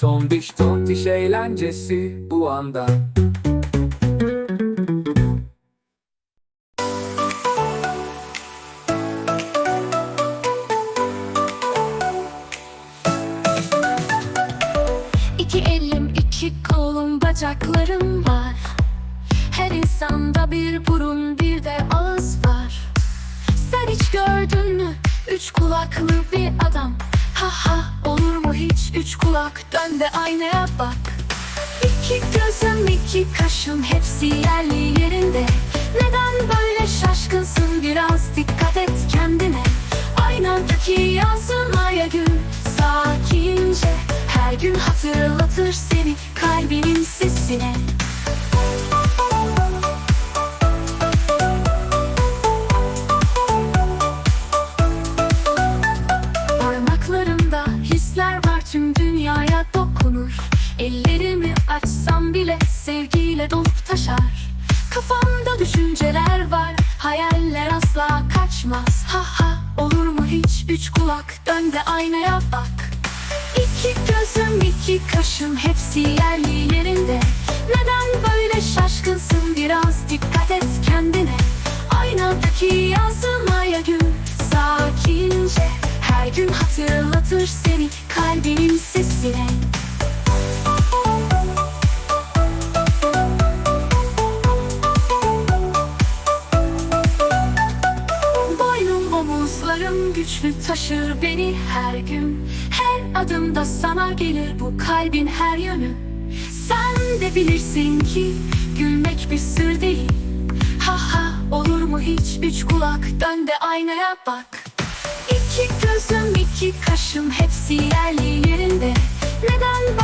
Tombiş tontiş eğlencesi bu anda. İki elim, iki kolum, bacaklarım var. Her insanda bir burun, bir de ağız var. Sen hiç gördün mü? Üç kulaklı kulak? Dön de aynaya bak. İki gözüm, iki kaşım hepsi yerli yerinde. Neden böyle şaşkınsın? Biraz dikkat et kendine. Aynadaki yansımaya gül sakince. Her gün hatırlatır seni kalbinin taşar. Kafamda düşünceler var hayaller asla kaçmaz. Ha ha olur mu hiç? Üç kulak dön de aynaya bak. İki gözüm iki kaşım hepsi yerli yerinde Neden böyle şaşkınsın? Biraz dikkat et kendine. Aynadaki yansımaya gül sakince. Her gün hatırlatır seni güçlü taşır beni her gün. Her adımda sana gelir bu kalbin her yönü. Sen de bilirsin ki gülmek bir sır değil. Ha ha olur mu hiç? Üç kulak dön de aynaya bak. İki gözüm iki kaşım hepsi yerli yerinde. Neden